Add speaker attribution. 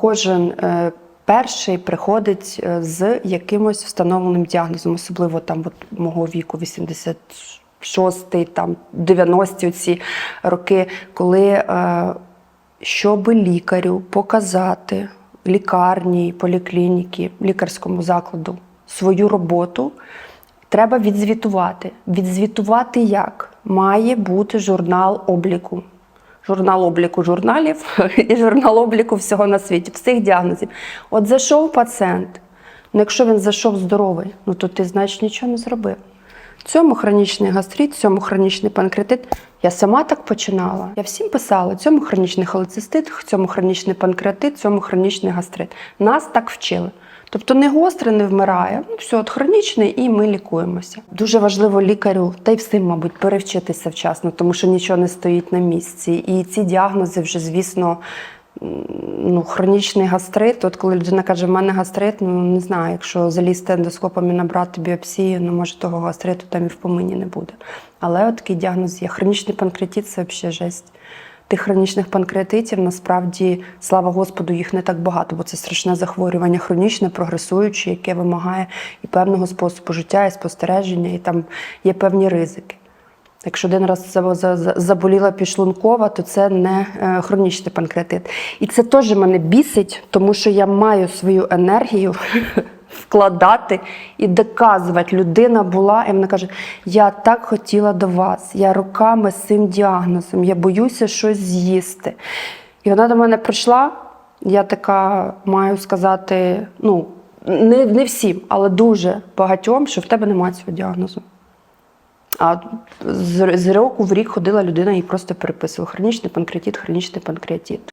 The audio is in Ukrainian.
Speaker 1: Кожен е, перший приходить е, з якимось встановленим діагнозом, особливо там от мого віку, 86-й, там 90-ті ці роки, коли е, щоб лікарю показати лікарні, поліклініки, лікарському закладу свою роботу, треба відзвітувати. Відзвітувати як? Має бути журнал обліку. Журнал обліку журналів і журнал обліку всього на світі, всіх діагнозів. От зайшов пацієнт. Ну, якщо він зайшов здоровий, ну то ти, значить, нічого не зробив. Цьому хронічний гастрит, цьому хронічний панкреатит. Я сама так починала. Я всім писала: цьому хронічний холецистит, цьому хронічний панкреатит, цьому хронічний гастрит. Нас так вчили. Тобто не гостре не вмирає, ну все, от хронічний, і ми лікуємося. Дуже важливо лікарю, та й всім, мабуть, перевчитися вчасно, тому що нічого не стоїть на місці. І ці діагнози вже, звісно, ну, хронічний гастрит. От коли людина каже, в мене гастрит, ну не знаю, якщо залізти ендоскопом і набрати біопсію, ну може того гастриту там і в помині не буде. Але от такий діагноз є. Хронічний панкреатит це взагалі жесть. Тих хронічних панкреатитів насправді, слава Господу, їх не так багато, бо це страшне захворювання, хронічне, прогресуюче, яке вимагає і певного способу життя, і спостереження, і там є певні ризики. Якщо один раз за- за- за- заболіла підшлункова, то це не е, хронічний панкреатит. І це теж мене бісить, тому що я маю свою енергію вкладати і доказувати. Людина була, і вона каже: я так хотіла до вас, я роками з цим діагнозом, я боюся щось з'їсти. І вона до мене прийшла. Я така маю сказати, ну, не, не всім, але дуже багатьом, що в тебе немає цього діагнозу. А з, року в рік ходила людина і просто переписувала хронічний панкреатит, хронічний панкреатит.